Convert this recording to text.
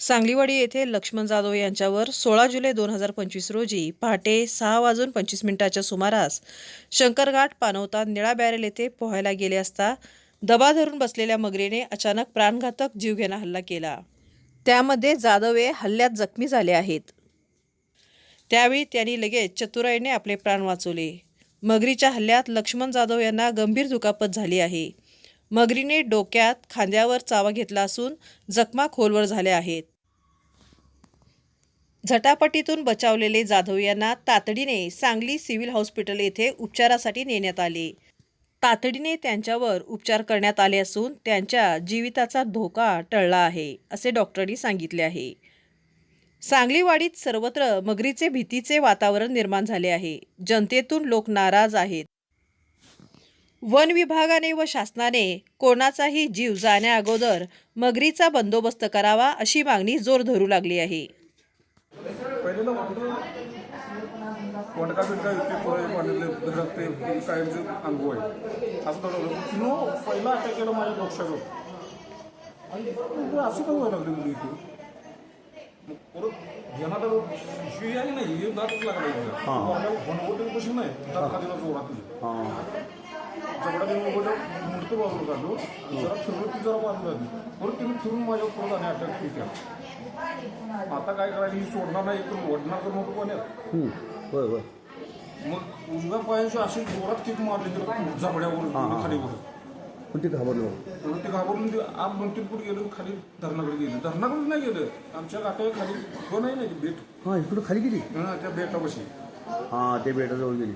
सांगलीवाडी येथे लक्ष्मण जाधव यांच्यावर सोळा जुलै दोन हजार पंचवीस रोजी पहाटे सहा वाजून पंचवीस मिनिटाच्या सुमारास शंकरघाट पानवता निळा बॅरेल येथे पोहायला गेले असता दबा धरून बसलेल्या मगरीने अचानक प्राणघातक जीवघेणा हल्ला केला. त्यामध्ये जाधव हे हल्ल्यात जखमी झाले आहेत. त्यावेळी त्यांनी लगेच चतुराईने आपले प्राण वाचवले. मगरीच्या हल्ल्यात लक्ष्मण जाधव यांना गंभीर दुखापत झाली आहे. मगरीने डोक्यात खांद्यावर चावा घेतला असून जखमा खोलवर झाल्या आहेत. झटापटीतून बचावलेले जाधव यांना तातडीने सांगली सिव्हिल हॉस्पिटल येथे उपचारासाठी नेण्यात आले. तातडीने त्यांच्यावर उपचार करण्यात आले असून त्यांच्या जीविताचा धोका टळला आहे असे डॉक्टरांनी सांगितले आहे. सांगलीवाडीत सर्वत्र मगरीचे भीतीचे वातावरण निर्माण झाले आहे. जनतेतून लोक नाराज आहेत. वन विभागाने व शासनाने कोणाचाही जीव जाण्या अगोदर मगरीचा बंदोबस्त करावा अशी मागणी जोर धरू लागली आहे. पहिलेला वाटतं कोणका बिडका युक्ती पोरं पाण्यातले घरात ते कायमचे अनुभव आहे असं थोडं तिनो पहिला अटॅक केला माझ्या डोक्यावर आणि म्हणलं, असं काय व्हायला लागलं मुली इथे. मग परत घेणार तर शिवी आली नाही हे दातच लागला. होणवटी कशी नाही. दात खालीला जोरात जगडा मी मोठं मूर्ती बाजूला काढलो जरा फिरलो ती जरा आली परत तिने फिरून माझ्यावर परत आणि अटॅक केला आता काय करायचं ही सोडणार नाही तर ओढणार तर मोठं पाण्यात होय होय मग उजव्या पायाशी अशी जोरात किक मारली तर झाबड्यावर खालीवर पण ते घाबरलो म्हणून ते घाबरून ते आत दोन तीन फूट गेलो खाली धरणाकडे गेलं धरणाकडे नाही गेलं आमच्या गाठ्या खाली तो नाही ना बेट हां इकडं खाली गेली हा, त्या बेटापाशी हां ते बेटाजवळ गेली